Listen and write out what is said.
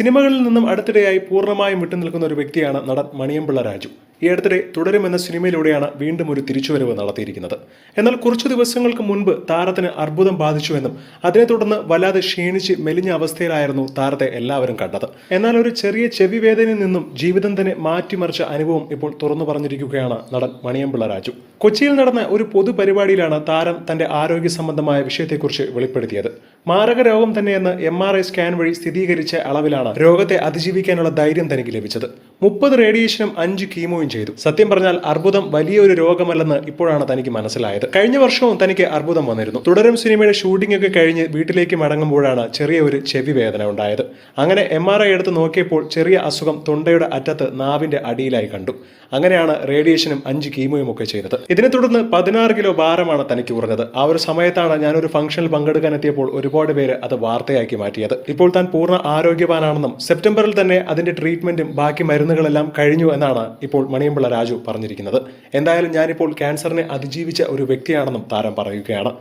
സിനിമകളിൽ നിന്നും അടുത്തിടെയായി പൂർണമായും വിട്ടുനിൽക്കുന്ന ഒരു വ്യക്തിയാണ് നടൻ മണിയമ്പിള്ള രാജു. ഈ അടുത്തിടെ തുടരും എന്ന സിനിമയിലൂടെയാണ് വീണ്ടും ഒരു തിരിച്ചുവരവ് നടത്തിയിരിക്കുന്നത്. എന്നാൽ കുറച്ചു ദിവസങ്ങൾക്ക് മുൻപ് താരത്തിന് അർബുദം ബാധിച്ചുവെന്നും അതിനെ തുടർന്ന് വല്ലാതെ ക്ഷീണിച്ച് മെലിഞ്ഞ അവസ്ഥയിലായിരുന്നു താരത്തെ എല്ലാവരും കണ്ടത്. എന്നാൽ ഒരു ചെറിയ ചെവി വേദനയിൽ നിന്നും ജീവിതം തന്നെ മാറ്റിമറിച്ച അനുഭവം ഇപ്പോൾ തുറന്നു പറഞ്ഞിരിക്കുകയാണ് നടൻ മണിയമ്പിള്ള രാജു. കൊച്ചിയിൽ നടന്ന ഒരു പൊതുപരിപാടിയിലാണ് താരം തന്റെ ആരോഗ്യ സംബന്ധമായ വിഷയത്തെക്കുറിച്ച് വെളിപ്പെടുത്തിയത്. മാരക രോഗം തന്നെയെന്ന് എം ആർ ഐ സ്കാൻ വഴി സ്ഥിരീകരിച്ച അളവിലാണ് രോഗത്തെ അതിജീവിക്കാനുള്ള ധൈര്യം തനിക്ക് ലഭിച്ചത്. മുപ്പത് റേഡിയേഷനും അഞ്ച് കീമോയും ചെയ്തു. സത്യം പറഞ്ഞാൽ അർബുദം വലിയൊരു രോഗമല്ലെന്ന് ഇപ്പോഴാണ് തനിക്ക് മനസ്സിലായത്. കഴിഞ്ഞ വർഷവും തനിക്ക് അർബുദം വന്നിരുന്നു. തുടരും സിനിമയുടെ ഷൂട്ടിംഗ് ഒക്കെ കഴിഞ്ഞ് വീട്ടിലേക്ക് മടങ്ങുമ്പോഴാണ് ചെറിയ ഒരു ചെവി വേദന ഉണ്ടായത്. അങ്ങനെ എം ആർ ഐ എടുത്ത് നോക്കിയപ്പോൾ ചെറിയ അസുഖം തൊണ്ടയുടെ അറ്റത്ത് നാവിന്റെ അടിയിലായി കണ്ടു. അങ്ങനെയാണ് റേഡിയേഷനും അഞ്ച് കീമോയും ഒക്കെ ചെയ്തത്. ഇതിനെ തുടർന്ന് പതിനാറ് കിലോ ഭാരമാണ് തനിക്ക് കുറഞ്ഞത്. ആ ഒരു സമയത്താണ് ഞാൻ ഒരു ഫംഗ്ഷനിൽ പങ്കെടുക്കാൻ എത്തിയപ്പോൾ ഒരുപാട് പേര് അത് വാർത്തയാക്കി മാറ്റിയത്. ഇപ്പോൾ താൻ പൂർണ ആരോഗ്യവാനാണെന്നും സെപ്റ്റംബറിൽ തന്നെ അതിന്റെ ട്രീറ്റ്മെന്റും ബാക്കി മരുന്നുകളെല്ലാം കഴിഞ്ഞു എന്നാണ് ഇപ്പോൾ മണിയമ്പിള്ള രാജു പറഞ്ഞിരിക്കുന്നത്. എന്തായാലും ഞാനിപ്പോൾ ക്യാൻസറിനെ അതിജീവിച്ച ഒരു വ്യക്തിയാണെന്നും താരം പറയുകയാണ്.